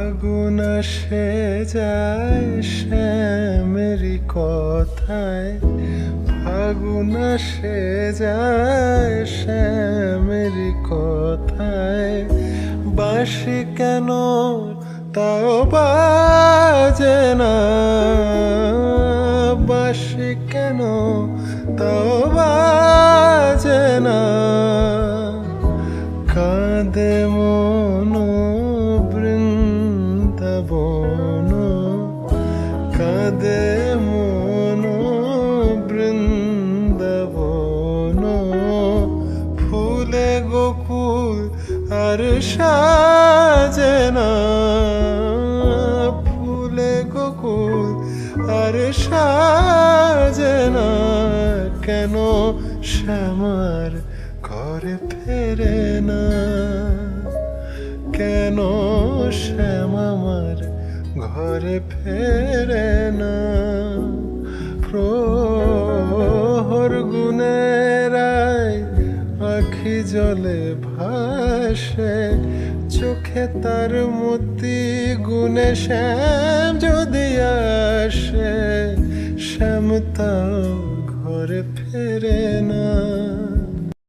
ফাগুন সে যায় শ্যামেরি কথায়। ফাগুন সে যায় শ্যামেরি কথায়। বাসি কেন তাও বাজে না? বাসি কেন তাও বাজে না? কাঁদে বৃন্দাবন কাঁদে মন, বৃন্দাবন, ফুলে গোকুল আর সাজে ফুলে গোকুল আর সাজে কেন শ্যামার ঘরে ফেরে না? কেন শ্যাম আমার ঘরে ফেরে না। প্রহর গুণেরাই আখি জলে ভাসে। চোখে তার মতি গুণে শ্যাম যদি আসে, শ্যাম তাও ঘরে ফেরে না।